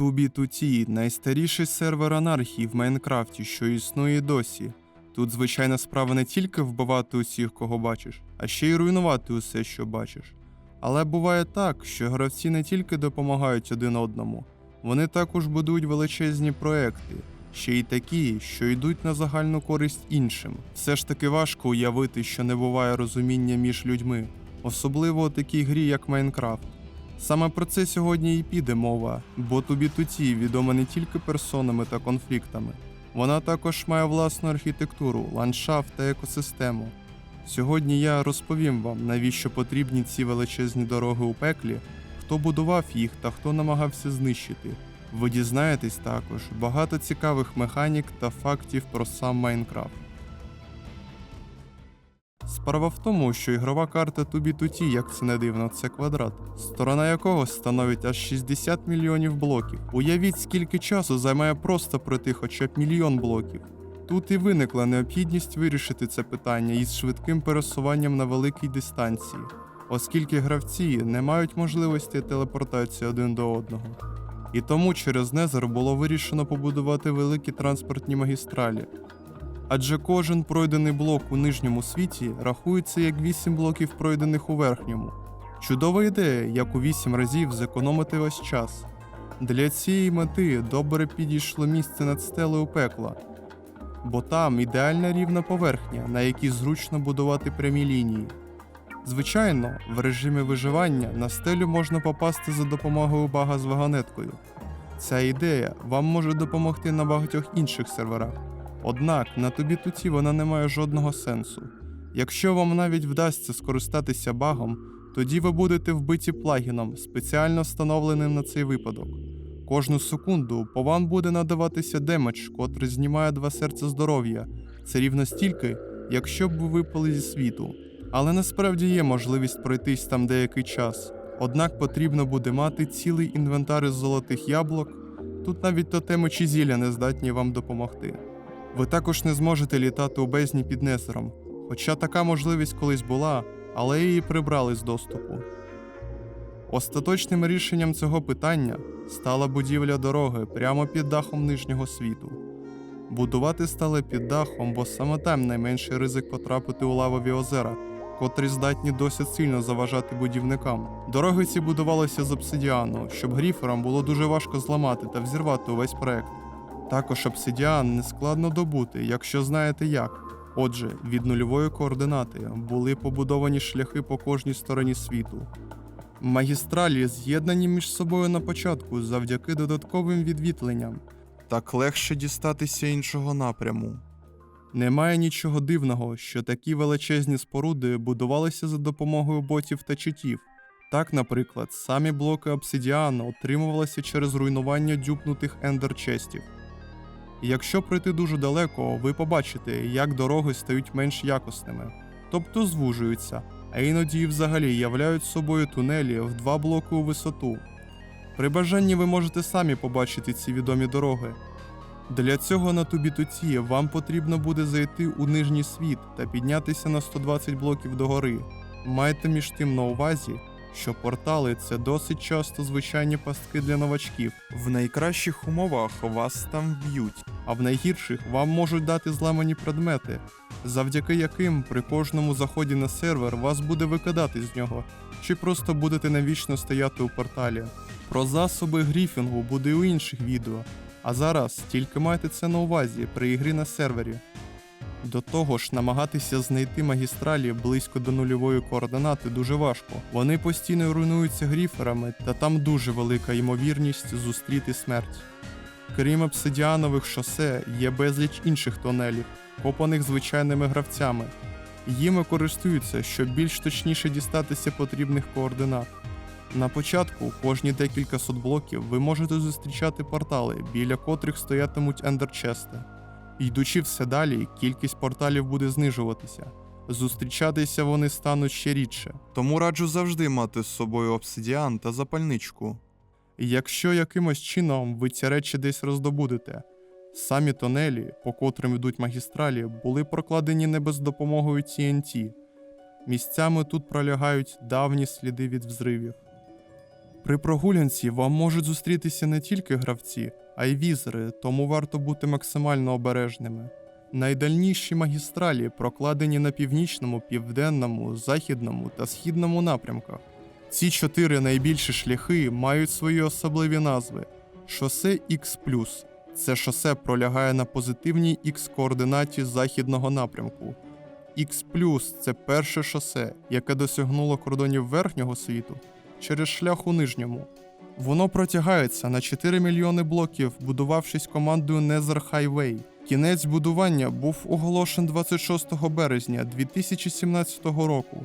2B2T – найстаріший сервер анархії в Майнкрафті, що існує досі. Тут звичайна справа не тільки вбивати усіх, кого бачиш, а ще й руйнувати усе, що бачиш. Але буває так, що гравці не тільки допомагають один одному, вони також будують величезні проекти, ще й такі, що йдуть на загальну користь іншим. Все ж таки важко уявити, що не буває розуміння між людьми, особливо у такій грі, як Майнкрафт. Саме про це сьогодні і піде мова, бо Тубі-Туті відома не тільки персонами та конфліктами, вона також має власну архітектуру, ландшафт та екосистему. Сьогодні я розповім вам, навіщо потрібні ці величезні дороги у пеклі, хто будував їх та хто намагався знищити. Ви дізнаєтесь також багато цікавих механік та фактів про сам Майнкрафт. Справа в тому, що ігрова карта 2B2T, як це не дивно, це квадрат, сторона якого становить аж 60 мільйонів блоків. Уявіть, скільки часу займає просто пройти хоча б мільйон блоків. Тут і виникла необхідність вирішити це питання із швидким пересуванням на великій дистанції, оскільки гравці не мають можливості телепортації один до одного. І тому через Незер було вирішено побудувати великі транспортні магістралі, адже кожен пройдений блок у нижньому світі рахується як 8 блоків пройдених у верхньому. Чудова ідея, як у 8 разів зекономити весь час. Для цієї мети добре підійшло місце над стелею пекла, бо там ідеальна рівна поверхня, на якій зручно будувати прямі лінії. Звичайно, в режимі виживання на стелю можна попасти за допомогою бага з вагонеткою. Ця ідея вам може допомогти на багатьох інших серверах. Однак на тобі туті вона не має жодного сенсу. Якщо вам навіть вдасться скористатися багом, тоді ви будете вбиті плагіном, спеціально встановленим на цей випадок. Кожну секунду по вам буде надаватися демедж, котрий знімає два серця здоров'я. Це рівно стільки, якщо б ви випали зі світу. Але насправді є можливість пройтись там деякий час. Однак потрібно буде мати цілий інвентар із золотих яблук. Тут навіть тотеми чи зілля не здатні вам допомогти. Ви також не зможете літати у бездні під Незером, хоча така можливість колись була, але її прибрали з доступу. Остаточним рішенням цього питання стала будівля дороги прямо під дахом нижнього світу. Будувати стали під дахом, бо саме там найменший ризик потрапити у лавові озера, котрі здатні досить сильно заважати будівникам. Дороги ці будувалися з обсидіану, щоб гріферам було дуже важко зламати та взірвати увесь проект. Також обсидіан нескладно добути, якщо знаєте як. Отже, від нульової координати були побудовані шляхи по кожній стороні світу. Магістралі з'єднані між собою на початку завдяки додатковим відвітленням. Так легше дістатися іншого напряму. Немає нічого дивного, що такі величезні споруди будувалися за допомогою ботів та читів. Так, наприклад, самі блоки обсидіану отримувалися через руйнування дюпнутих ендерчестів. Якщо пройти дуже далеко, ви побачите, як дороги стають менш якісними, тобто звужуються, а іноді взагалі являють собою тунелі в два блоки у висоту. При бажанні ви можете самі побачити ці відомі дороги. Для цього на Тубітуті вам потрібно буде зайти у нижній світ та піднятися на 120 блоків догори. Майте між тим на увазі, що портали це досить часто звичайні пастки для новачків. В найкращих умовах вас там вб'ють, а в найгірших вам можуть дати зламані предмети, завдяки яким при кожному заході на сервер вас буде викидати з нього, чи просто будете навічно стояти у порталі. Про засоби гріфінгу буде у інших відео, а зараз тільки майте це на увазі при ігрі на сервері. До того ж, намагатися знайти магістралі близько до нульової координати дуже важко. Вони постійно руйнуються гріферами, та там дуже велика ймовірність зустріти смерть. Крім обсидіанових шосе, є безліч інших тунелів, копаних звичайними гравцями. Їми користуються, щоб більш точніше дістатися потрібних координат. На початку, кожні декілька сот блоків, ви можете зустрічати портали, біля котрих стоятимуть ендерчести. Йдучи все далі, кількість порталів буде знижуватися. Зустрічатися вони стануть ще рідше, тому раджу завжди мати з собою обсидіан та запальничку. Якщо якимось чином ви ці речі десь роздобудете, самі тунелі, по котрим йдуть магістралі, були прокладені не без допомогою TNT. Місцями тут пролягають давні сліди від взривів. При прогулянці вам можуть зустрітися не тільки гравці, а й візери, тому варто бути максимально обережними. Найдальніші магістралі прокладені на північному, південному, західному та східному напрямках. Ці чотири найбільші шляхи мають свої особливі назви. Шосе X+, це шосе пролягає на позитивній X координаті західного напрямку. X+, це перше шосе, яке досягнуло кордонів верхнього світу через шлях у нижньому. Воно протягається на 4 мільйони блоків, будувавшись командою Nether Highway. Кінець будування був оголошен 26 березня 2017 року.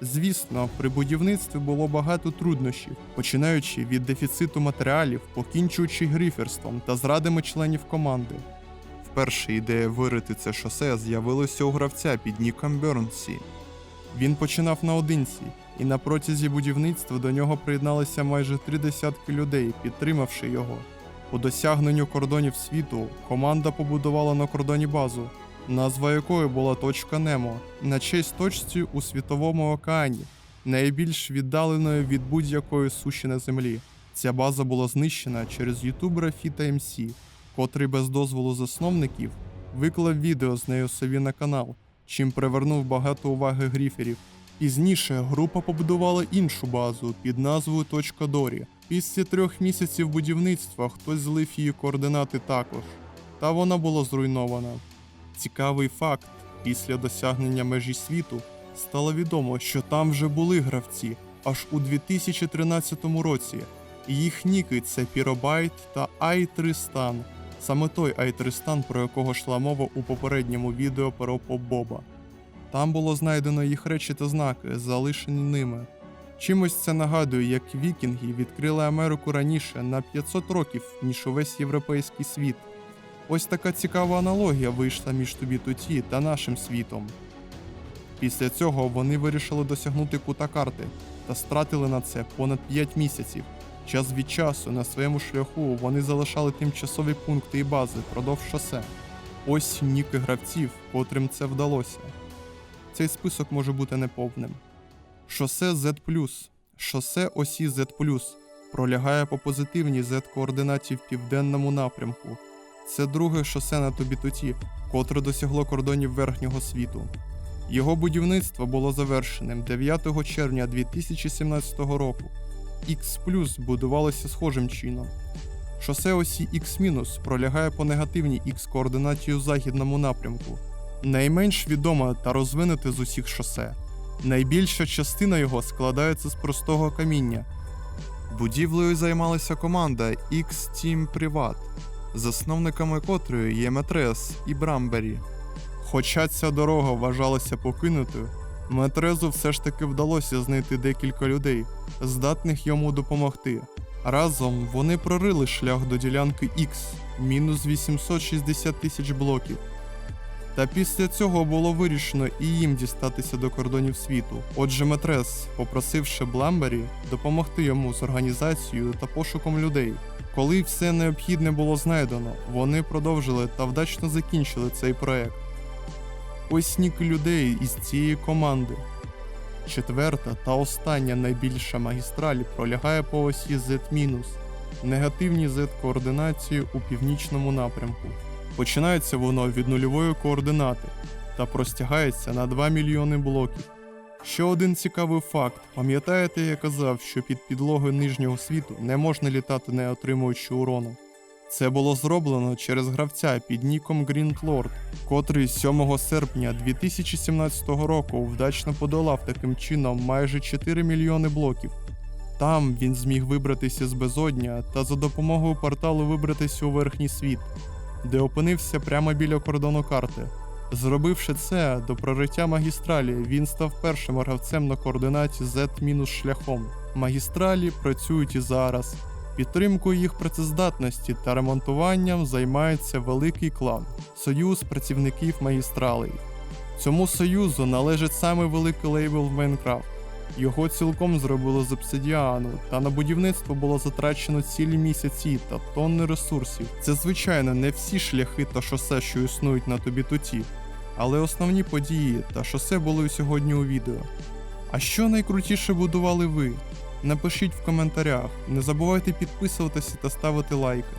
Звісно, при будівництві було багато труднощів, починаючи від дефіциту матеріалів, покінчуючи гриферством та зрадами членів команди. Вперше ідея вирити це шосе з'явилася у гравця під ніком Бернсі. Він починав наодинці, і на протязі будівництва до нього приєдналися майже три десятки людей, підтримавши його. По досягненню кордонів світу команда побудувала на кордоні базу, назва якої була точка Немо, на честь точці у світовому океані, найбільш віддаленою від будь-якої суші на землі. Ця база була знищена через ютубера Фіта МС, котрий без дозволу засновників виклав відео з нею собі на канал, чим привернув багато уваги гріферів. Пізніше група побудувала іншу базу під назвою Точка Дорі. Після трьох місяців будівництва хтось злив її координати також, та вона була зруйнована. Цікавий факт: після досягнення межі світу стало відомо, що там вже були гравці аж у 2013 році. Їх ніки це Піробайт та Ай-3стан. Саме той Ай-3стан, про якого йшла мова у попередньому відео про Поп Боба. Там було знайдено їх речі та знаки, залишені ними. Чимось це нагадує, як вікінги відкрили Америку раніше на 500 років, ніж увесь європейський світ. Ось така цікава аналогія вийшла між тобі туті та нашим світом. Після цього вони вирішили досягнути кута карти та стратили на це понад 5 місяців. Час від часу на своєму шляху вони залишали тимчасові пункти і бази впродовж шосе. Ось ніки гравців, котрим це вдалося. Цей список може бути неповним. Шосе Z+, шосе осі Z+, пролягає по позитивній Z-координаті в південному напрямку. Це друге шосе на Тобітуті, котре досягло кордонів верхнього світу. Його будівництво було завершеним 9 червня 2017 року. X будувалося схожим чином. Шосе осі X- пролягає по негативній X координаті у західному напрямку. Найменш відоме та розвинуте з усіх шосе. Найбільша частина його складається з простого каміння. Будівлею займалася команда X-Team Privat, засновниками котрої є Метрес і Брамбері. Хоча ця дорога вважалася покинутою, Метрезу все ж таки вдалося знайти декілька людей, здатних йому допомогти. Разом вони прорили шлях до ділянки X, мінус 860 тисяч блоків. Та після цього було вирішено і їм дістатися до кордонів світу. Отже, Метрес, попросивши Бламбері допомогти йому з організацією та пошуком людей. Коли все необхідне було знайдено, вони продовжили та вдачно закінчили цей проект. Ніки людей із цієї команди. Четверта та остання найбільша магістраль пролягає по осі Z-, негативній Z-координації у північному напрямку. Починається воно від нульової координати та простягається на 2 мільйони блоків. Ще один цікавий факт: пам'ятаєте, я казав, що під підлогою нижнього світу не можна літати, не отримуючи урону. Це було зроблено через гравця під ніком Lord, котрий 7 серпня 2017 року вдачно подолав таким чином майже 4 мільйони блоків. Там він зміг вибратися з безодня та за допомогою порталу вибратися у верхній світ, де опинився прямо біля кордону карти. Зробивши це до прориття магістралі, він став першим гравцем на координаті Z- шляхом. Магістралі працюють і зараз. Підтримкою їх працездатності та ремонтуванням займається великий клан Союз працівників магістралей. Цьому союзу належить саме великий лейбл в Майнкрафт. Його цілком зробили з обсидіану, та на будівництво було затрачено цілі місяці та тонни ресурсів. Це, звичайно, не всі шляхи та шосе, що існують на тобі туті, але основні події та шосе були сьогодні у відео. А що найкрутіше будували ви? Напишіть в коментарях. Не забувайте підписуватися та ставити лайки.